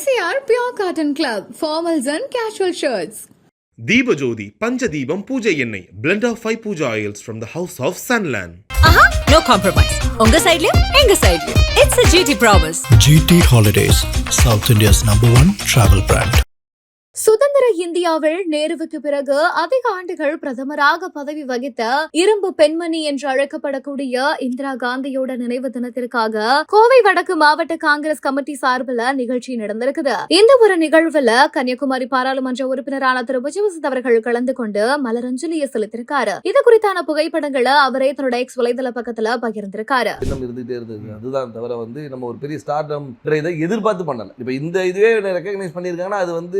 MCR Pure Cotton Club, formals and casual shirts. Deepajothi Panchadeepam பூஜை எண்ணெய் blend of five puja oils from the house of Sunland. ஆஹா no compromise உங்க சைடுலயும் எங்க சைடுலயும் it's a GT promise GT Holidays, South India's number one travel brand. சுதந்திர இந்தியாவில் நேருவுக்கு பிறகு அதிக ஆண்டுகள் பிரதமராக பதவி வகித்த இரும்பு பெண்மணி என்று அழைக்கப்படக்கூடிய இந்திரா காந்தியோட நினைவு தினத்திற்காக கோவை வடக்கு மாவட்ட காங்கிரஸ் கமிட்டி சார்பில் நிகழ்ச்சி நடந்திருக்குது. இந்த ஒரு நிகழ்வுல கன்னியாகுமரி பாராளுமன்ற உறுப்பினரான திரு. விஜயவசந்த் அவர்கள் கலந்து கொண்டு மலரஞ்சலியை செலுத்திருக்காரு. இது குறித்தான புகைப்படங்களை அவரே தன்னோட எக்ஸ் வலைதள பக்கத்துல பகிர்ந்திருக்காரு. அதுதான் தவிர வந்து நம்ம ஒரு பெரிய ஸ்டார்டம் எதிர்பார்த்து பண்ணல. இப்ப இந்த இதுவே ரெக்கக்னைஸ் பண்ணிருக்காங்கன்னா அது வந்து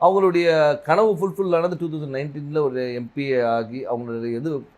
அவங்களுடைய கனவு ஃபுல்ஃபில் ஆனது டூ தௌசண்ட் நைன்டீனில் ஒரு எம்பி ஆகி அவங்களுடைய இது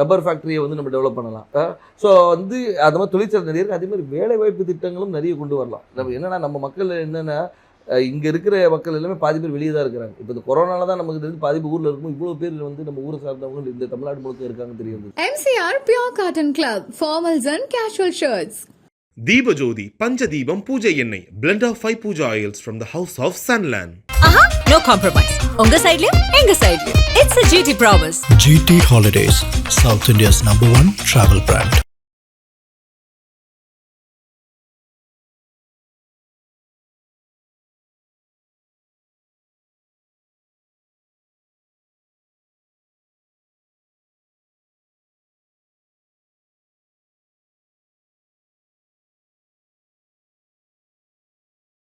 ரப்பர் ஃபேக்ட்ரியை வந்து நம்ம டெவலப் பண்ணலாம். ஸோ வந்து அது மாதிரி தொழிற்சாலை நிறைய இருக்குது அதே மாதிரி வேலை வாய்ப்பு திட்டங்களும் நிறைய கொண்டு வரலாம். நம்ம என்னன்னா நம்ம மக்கள் என்னென்னா இங்கே இருக்கிற மக்கள் எல்லாமே பாதி பேர் வெளியே தான் இருக்கிறாங்க. இப்போ இந்த கொரோனால தான் நமக்கு தெரிஞ்சு பாதி ஊரில் இருக்கும் இவ்வளோ பேர் வந்து நம்ம ஊரை சார்ந்தவங்க இந்த தமிழ்நாடு முழுக்க இருக்காங்க தெரியும் MCR Pure Cotton Club, formals and casual shirts. Deepajothi Panchadeepam பூஜை எண்ணெய் blend of five puja oils from the house of Sunland. ஆஹா நோ காம்ப்ரமைஸ் உங்க சைடுலயும் எங்க சைடுலயும் It's a GT promise. GT Holidays, South India's number one travel brand.